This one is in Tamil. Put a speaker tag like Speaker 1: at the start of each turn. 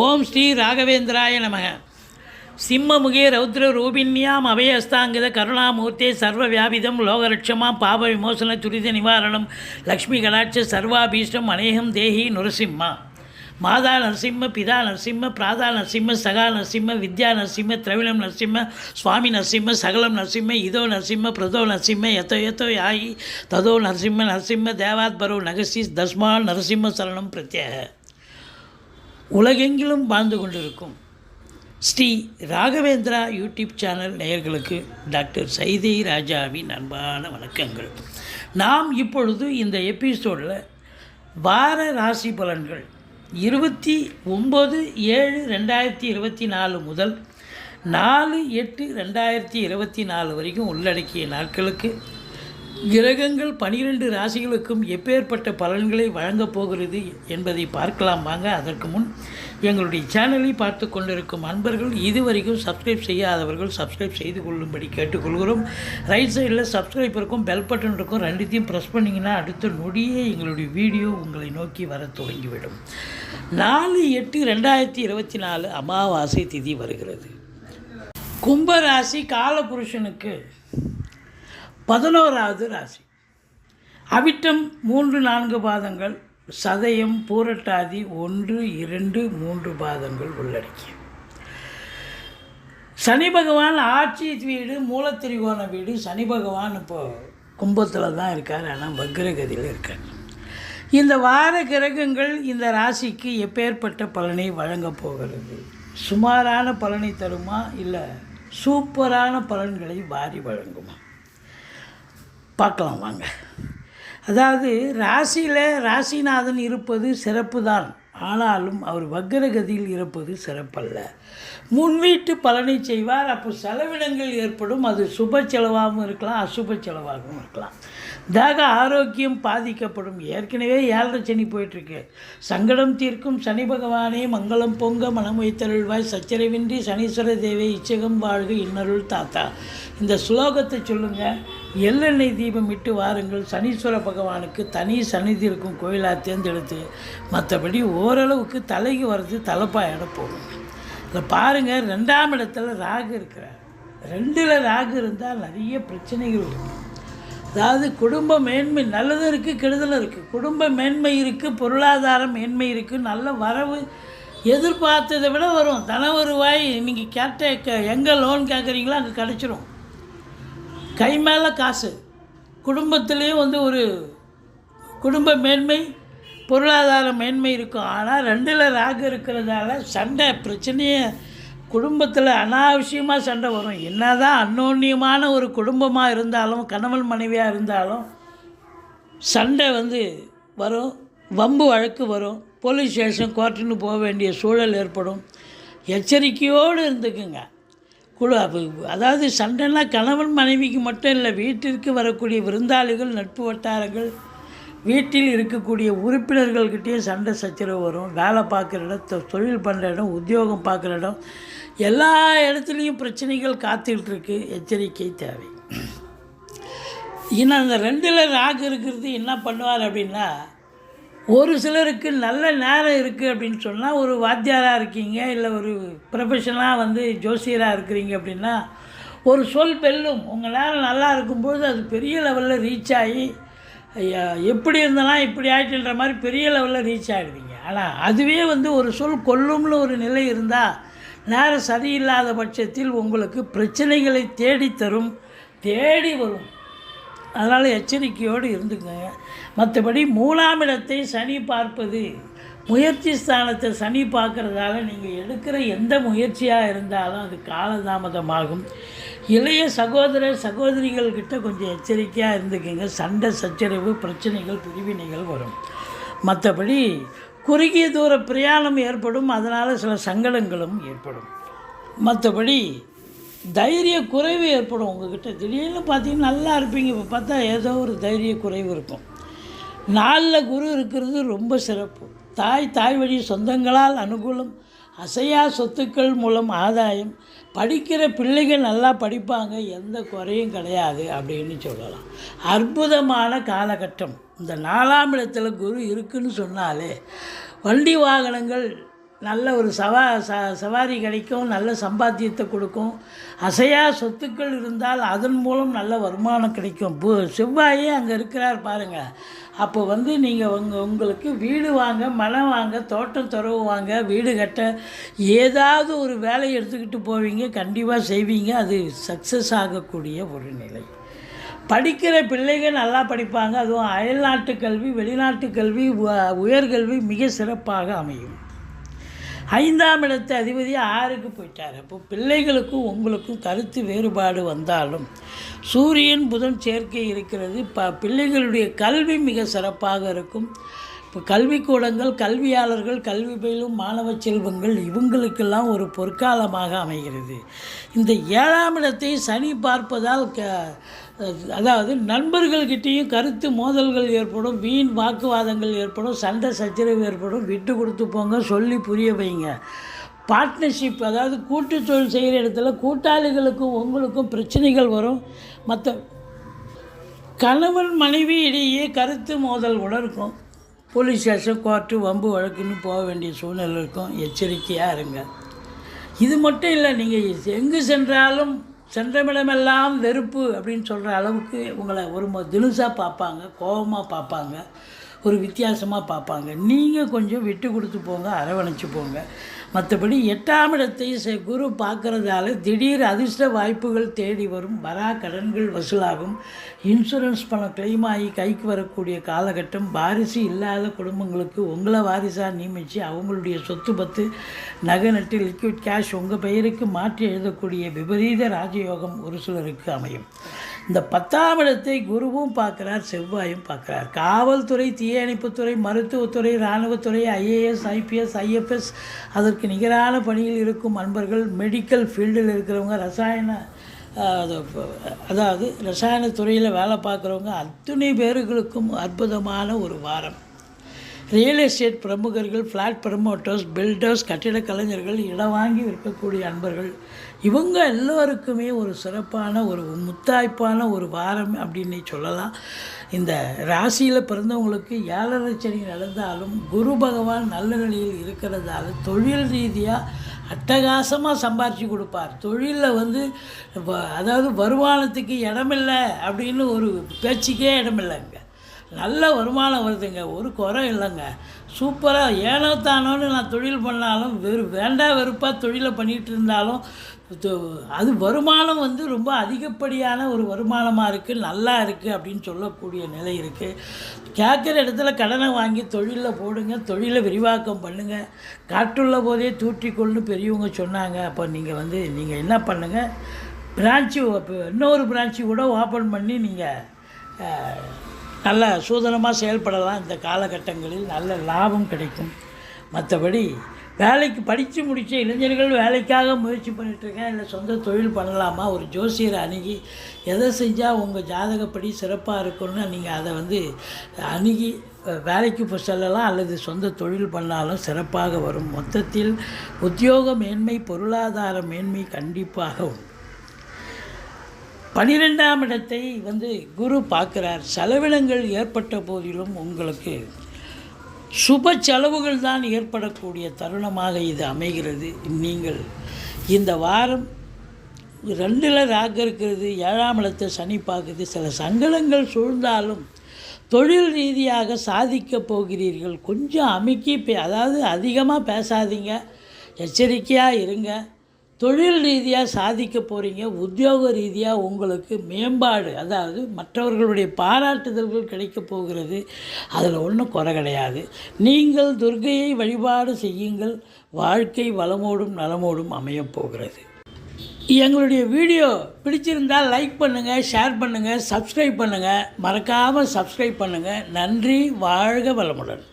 Speaker 1: ஓம் ஸ்ரீ ராகவேந்திராய நமக சிம்மமுகே ரௌத்ர ரூபின்யாம் அபயஸ்தாங்கித கருணாமூர்த்தே சர்வ வியாபிதம் லோகரட்சமாம் பாப விமோசன துரித நிவாரணம் லக்ஷ்மி கலாட்ச சர்வாபீஷ்டம் அநேகம் தேஹி நுரசிம்மா. மாதா நரசிம்ம பிதா நரசிம்ம பிராதா நரசிம்ம சகா நரசிம்ம வித்யா நரசிம்ம திரவிணம் நரசிம்ம சுவாமி நரசிம்ம சகலம் நரசிம்ம இதோ நரசிம்ம பிரதோ நரசிம்ம எத்தோ எத்தோ யாயி ததோ நரசிம்ம நரசிம்ம தேவாத்பரோ நகசி தஸ்மா நரசிம்ம சரணம் பிரத்யேக. உலகெங்கிலும் வாழ்ந்து கொண்டிருக்கும் ஸ்ரீ ராகவேந்திரா யூடியூப் சேனல் நேயர்களுக்கு டாக்டர் சைதை ராஜாவின் அன்பான வணக்கங்கள். நாம் இப்பொழுது இந்த எபிசோடில் வார ராசி பலன்கள் இருபத்தி ஒம்பது ஏழு ரெண்டாயிரத்தி இருபத்தி நாலு முதல் நாலு எட்டு ரெண்டாயிரத்தி இருபத்தி நாலு வரைக்கும் உள்ளடக்கிய நாட்களுக்கு கிரகங்கள் பனிரெண்டு ராசிகளுக்கும் எப்பேற்பட்ட பலன்களை வழங்கப் போகிறது என்பதை பார்க்கலாம் வாங்க. அதற்கு முன் எங்களுடைய சேனலை பார்த்து கொண்டிருக்கும் அன்பர்கள் இதுவரைக்கும் சப்ஸ்கிரைப் செய்யாதவர்கள் சப்ஸ்கிரைப் செய்து கொள்ளும்படி கேட்டுக்கொள்கிறோம். ரைட் சைடில் சப்ஸ்கிரைப் இருக்கும் பெல் பட்டன் இருக்கும் ரெண்டுத்தையும் ப்ரெஸ் பண்ணிங்கன்னா அடுத்த நொடியே எங்களுடைய வீடியோ உங்களை நோக்கி வர துவங்கிவிடும். நாலு எட்டு ரெண்டாயிரத்தி இருபத்தி நாலு அமாவாசை திதி வருகிறது. கும்பராசி காலபுருஷனுக்கு பதினோராவது ராசி. அவிட்டம் மூன்று நான்கு பாதங்கள் சதயம் பூரட்டாதி ஒன்று இரண்டு மூன்று பாதங்கள் உள்ளடக்கிய. சனி பகவான் ஆட்சி வீடு மூலத்திரிகோண வீடு. சனி பகவான் இப்போ கும்பத்தில் தான் இருக்கார் ஆனால் வக்ரகதியில் இருக்கார். இந்த வார கிரகங்கள் இந்த ராசிக்கு எப்பேற்பட்ட பலனை வழங்கப் போகிறது? சுமாரான பலனை தருமா? இல்லை சூப்பரான பலன்களை வாரி வழங்குமா? பார்க்கலாம் வாங்க. அதாவது ராசியில் ராசிநாதன் இருப்பது சிறப்பு தான் ஆனாலும் அவர் வக்ரகதியில் இருப்பது சிறப்பல்ல. முன்வீட்டு பலனை செய்வார். அப்போ செலவினங்கள் ஏற்படும். அது சுப செலவாகவும் இருக்கலாம் அசுப செலவாகவும் இருக்கலாம். தாக ஆரோக்கியம் பாதிக்கப்படும். ஏற்கனவே ஏழரை சனி போயிட்டுருக்கு. சங்கடம் தீர்க்கும். சனி பகவானே மங்களம் பொங்க மனம் வைத்தருள்வாய். சச்சரவின்றி சனீஸ்வர தேவை இச்சகம் வாழ்க இன்னருள் தாத்தா. இந்த ஸ்லோகத்தை சொல்லுங்கள் எள்ளெண்ணெய் தீபம் இட்டு வாருங்கள். சனீஸ்வர பகவானுக்கு தனி சந்நிதி இருக்கும் கோயிலாக தேர்ந்தெடுத்து மற்றபடி ஓரளவுக்கு தலைக்கு வர்றது இடம் போகும். இதில் பாருங்கள் ரெண்டாம் இடத்துல ராகு இருக்கிறார். ரெண்டில் ராகு இருந்தால் நிறைய பிரச்சனைகள் இருக்கும் அதாவது குடும்ப மேன்மை நல்லதும் இருக்குது கெடுதலும் இருக்குது குடும்ப மேன்மை இருக்குது பொருளாதார மேன்மை இருக்குது நல்ல வரவு எதிர்பார்த்ததை விட வரும். தன வருவாய் நீங்கள் கேட்ட எங்கே லோன் கேட்குறீங்களோ அங்கே கிடச்சிரும். கை மேலே காசு. குடும்பத்துலேயும் வந்து ஒரு குடும்ப மேன்மை பொருளாதார மேன்மை இருக்கும். ஆனால் ரெண்டில் ராகு இருக்கிறதால சண்டை பிரச்சனையே குடும்பத்தில் அனாவசியமாக சண்டை வரும். என்ன தான் அன்னோன்யமான ஒரு குடும்பமாக இருந்தாலும் கணவன் மனைவியாக இருந்தாலும் சண்டை வந்து வரும். வம்பு வழக்கு வரும். போலீஸ் ஸ்டேஷன் கோர்ட்டுன்னு போக வேண்டிய சூழல் ஏற்படும். எச்சரிக்கையோடு இருந்துக்குங்க. குழு அதாவது சண்டைனா கணவன் மனைவிக்கு மட்டும் இல்லை வீட்டிற்கு வரக்கூடிய விருந்தாளிகள் நட்பு வட்டாரங்கள் வீட்டில் இருக்கக்கூடிய உறுப்பினர்கள்கிட்டேயும் சண்டை சச்சரவு வரும். வேலை பார்க்குற இடம் தொழில் பண்ணுற இடம் உத்தியோகம் பார்க்குற இடம் எல்லா இடத்துலையும் பிரச்சனைகள் காத்துக்கிட்டு எச்சரிக்கை தேவை. இன்னும் அந்த ரெண்டில் ராகு இருக்கிறது என்ன பண்ணுவார் அப்படின்னா ஒரு சிலருக்கு நல்ல நேரம் இருக்குது அப்படின்னு சொன்னால் ஒரு வாத்தியாராக இருக்கீங்க இல்லை ஒரு ப்ரொஃபஷனாக வந்து ஜோசியராக இருக்கிறீங்க அப்படின்னா ஒரு சொல் பெல்லும். உங்கள் நேரம் நல்லா இருக்கும்போது அது பெரிய லெவலில் ரீச் ஆகி எப்படி இருந்தாலும் இப்படி ஆகிட்டுன்ற மாதிரி பெரிய லெவலில் ரீச் ஆகிடுவீங்க ஆனால் அதுவே வந்து ஒரு சொல் கொல்லும்னு ஒரு நிலை இருந்தால் நேரம் சரியில்லாத பட்சத்தில் உங்களுக்கு பிரச்சனைகளை தேடித்தரும் தேடி வரும். அதனால் எச்சரிக்கையோடு இருந்துக்கோங்க மற்றபடி மூணாம் இடத்தை சனி பார்ப்பது முயற்சி ஸ்தானத்தை சனி பார்க்குறதால நீங்கள் எடுக்கிற எந்த முயற்சியாக இருந்தாலும் அது காலதாமதமாகும். இளைய சகோதர சகோதரிகள்கிட்ட கொஞ்சம் எச்சரிக்கையாக இருந்துக்கோங்க. சண்டை சச்சரவு பிரச்சனைகள் பிரிவினைகள் வரும். மற்றபடி குறுகிய தூர பிரயாணம் ஏற்படும். அதனால் சில சங்கடங்களும் ஏற்படும். மற்றபடி தைரிய குறைவு ஏற்படும் உங்ககிட்ட. திடீர்னு பார்த்தீங்கன்னா நல்லா இருப்பீங்க. இப்போ பார்த்தா ஏதோ ஒரு தைரிய குறைவு இருக்கும். நாளில் குரு இருக்கிறது ரொம்ப சிறப்பு. தாய் தாய் வழி சொந்தங்களால் அனுகூலம் அசையா சொத்துக்கள் மூலம் ஆதாயம் படிக்கிற பிள்ளைகள் நல்லா படிப்பாங்க எந்த குறையும் கிடையாது அப்படின்னு சொல்லலாம். அற்புதமான காலகட்டம். இந்த நாலாம் இடத்துல குரு இருக்குன்னு சொன்னாலே வண்டி வாகனங்கள் நல்ல ஒரு சவா ச சவாரி கிடைக்கும் நல்ல சம்பாத்தியத்தை கொடுக்கும். அசையா சொத்துக்கள் இருந்தால் அதன் மூலம் நல்ல வருமானம் கிடைக்கும். பூ செவ்வாயே அங்கே இருக்கிறார் பாருங்கள் அப்போ வந்து நீங்கள் உங்கள் உங்களுக்கு வீடு வாங்க மனம் வாங்க தோட்டம் துறவு வாங்க வீடு கட்ட ஏதாவது ஒரு வேலையை எடுத்துக்கிட்டு போவீங்க கண்டிப்பாக செய்வீங்க. அது சக்ஸஸ் ஆகக்கூடிய ஒரு நிலை. படிக்கிற பிள்ளைகள் நல்லா படிப்பாங்க. அதுவும் அயல்நாட்டு கல்வி வெளிநாட்டு கல்வி உ- உயர்கல்வி மிக சிறப்பாக அமையும். ஐந்தாம் இடத்து அதிபதி ஆறுக்கு போயிட்டார். அப்போ பிள்ளைகளுக்கும் உங்களுக்கும் கருத்து வேறுபாடு வந்தாலும் சூரியன் புதன் சேர்க்கை இருக்கிறது. ப பிள்ளைகளுடைய கல்வி மிக சிறப்பாக இருக்கும். இப்போ கல்விக்கூடங்கள் கல்வியாளர்கள் கல்வி பயிலும் மாணவ செல்வங்கள் இவங்களுக்கெல்லாம் ஒரு பொற்காலமாக அமைகிறது. இந்த ஏழாம் இடத்தை சனி பார்ப்பதால் க அதாவது நண்பர்கள்கிட்டேயும் கருத்து மோதல்கள் ஏற்படும் வீண் வாக்குவாதங்கள் ஏற்படும் சண்டை சச்சரவு ஏற்படும். விட்டு கொடுத்து போங்க சொல்லி புரிய வைங்க. பார்ட்னர்ஷிப் அதாவது கூட்டு தொழில் செய்கிற இடத்துல கூட்டாளிகளுக்கும் உங்களுக்கும் பிரச்சனைகள் வரும். மற்ற கணவன் மனைவி இடையே கருத்து மோதல் கூட இருக்கும் போலீஸ் ஸ்டேஷன் கோர்ட்டு வம்பு வழக்குன்னு போக வேண்டிய சூழ்நிலை இருக்கும். எச்சரிக்கையாக இருங்க. இது மட்டும் இல்லை நீங்கள் எங்கு சென்றாலும் சென்றமிடமெல்லாம் வெறுப்பு அப்படின்னு சொல்கிற அளவுக்கு உங்களை ஒரு தினுசாக பார்ப்பாங்க கோபமாக பார்ப்பாங்க ஒரு வித்தியாசமாக பார்ப்பாங்க. நீங்கள் கொஞ்சம் விட்டு கொடுத்து போங்க அரவணைச்சு போங்க. மற்றபடி எட்டாம் இடத்தை செ- குரு பார்க்குறதால திடீர் அதிர்ஷ்ட வாய்ப்புகள் தேடி வரும். வரா கடன்கள் வசூலாகும். இன்சூரன்ஸ் பணம் கிளைம் ஆகி கைக்கு வரக்கூடிய காலகட்டம் வாரிசு இல்லாத குடும்பங்களுக்கு உங்களை வாரிசாக நியமித்து அவங்களுடைய சொத்து பத்து நகை நட்டு லிக்விட் கேஷ் உங்கள் பெயருக்கு மாற்றி எழுதக்கூடிய விபரீத ராஜயோகம் ஒரு சிலருக்கு அமையும். இந்த பத்தாம் இடத்தை குருவும் பார்க்குறார் செவ்வாயும் பார்க்குறார். காவல்துறை தீயணைப்புத்துறை மருத்துவத்துறை இராணுவத்துறை ஐஏஎஸ் ஐபிஎஸ் ஐஎஃப்எஸ் அதற்கு நிகரான பணியில் இருக்கும் அன்பர்கள் மெடிக்கல் ஃபீல்டில் இருக்கிறவங்க ரசாயன அதாவது ரசாயன துறையில் வேலை பார்க்குறவங்க அத்துணை பேர்களுக்கும் அற்புதமான ஒரு வாரம். ரியல் எஸ்டேட் பிரமுகர்கள் ஃப்ளாட் ப்ரமோட்டர்ஸ் பில்டர்ஸ் கட்டிடக் கலைஞர்கள் இடம் வாங்கி விற்கக்கூடிய அன்பர்கள் இவங்க எல்லோருக்குமே ஒரு சிறப்பான ஒரு முத்தாய்ப்பான ஒரு வாரம் அப்படின்னு சொல்லலாம். இந்த ராசியில் பிறந்தவங்களுக்கு ஏழரை சனி நடந்தாலும் குரு பகவான் நல்ல நிலையில் இருக்கிறதால தொழில் ரீதியாக அட்டகாசமாக சம்பாரித்து கொடுப்பார். தொழிலில் வந்து வ- அதாவது வருமானத்துக்கு இடமில்லை அப்படின்னு ஒரு பேச்சுக்கே இடமில்லைங்க. நல்ல வருமானம் வருதுங்க. ஒரு குறை இல்லைங்க. சூப்பராக ஏனோ தானோன்னு நான் தொழில் பண்ணாலும் வெறு வேண்டா வெறுப்பாக தொழிலை பண்ணிகிட்டு இருந்தாலும் அது வருமானம் வந்து ரொம்ப அதிகப்படியான ஒரு வருமானமாக இருக்குது நல்லா இருக்குது அப்படின்னு சொல்லக்கூடிய நிலை இருக்குது கேட்குற இடத்துல கடனை வாங்கி தொழிலில் போடுங்க தொழிலை விரிவாக்கம் பண்ணுங்கள் காற்றுள்ள போதே தூற்றிக்கொள்னு பெரியவங்க சொன்னாங்க. அப்போ நீங்கள் வந்து நீங்கள் என்ன பண்ணுங்கள் பிரான்ச்சு இன்னொரு பிரான்ச்சு கூட ஓப்பன் பண்ணி நீங்கள் நல்ல சூதனமாக செயல்படலாம். இந்த காலகட்டங்களில் நல்ல லாபம் கிடைக்கும். மற்றபடி வேலைக்கு படித்து முடித்த இளைஞர்கள் வேலைக்காக முயற்சி பண்ணிகிட்ருக்கேன் இல்லை சொந்த தொழில் பண்ணலாமா? ஒரு ஜோசியரை அணுகி எதை செஞ்சால் உங்கள் ஜாதகப்படி சிறப்பாக இருக்கும்னு நீங்கள் அதை வந்து அணுகி வேலைக்கு செல்லலாம். அல்லது சொந்த தொழில் பண்ணாலும் சிறப்பாக வரும். மொத்தத்தில் உத்தியோக மேன்மை பொருளாதார மேன்மை கண்டிப்பாக உண்டு. பனிரெண்டாம் இடத்தை வந்து குரு பார்க்குறார். செலவினங்கள் ஏற்பட்ட போதிலும் உங்களுக்கு சுப செலவுகள் தான் ஏற்படக்கூடிய தருணமாக இது அமைகிறது. நீங்கள் இந்த வாரம் ரெண்டில் ராக இருக்கிறது ஏழாம் இடத்தை சனி பார்க்குது. சில சங்கடங்கள் சூழ்ந்தாலும் தொழில் ரீதியாக சாதிக்கப் போகிறீர்கள். கொஞ்சம் அமைக்கி பே அதாவது அதிகமாக பேசாதீங்க. எச்சரிக்கையாக இருங்க. தொழில் ரீதியாக சாதிக்க போகிறீங்க உத்தியோக ரீதியாக உங்களுக்கு மேம்பாடு அதாவது மற்றவர்களுடைய பாராட்டுதல்கள் கிடைக்கப் போகிறது அதில் ஒன்றும் குறை கிடையாது. நீங்கள் துர்கையை வழிபாடு செய்யுங்கள் வாழ்க்கை வளமோடும் நலமோடும் அமையப் போகிறது. எங்களுடைய வீடியோ பிடிச்சிருந்தால் லைக் பண்ணுங்கள் ஷேர் பண்ணுங்கள் சப்ஸ்கிரைப் பண்ணுங்கள் மறக்காமல் சப்ஸ்கிரைப் பண்ணுங்கள் நன்றி வாழ்க வளமுடன்.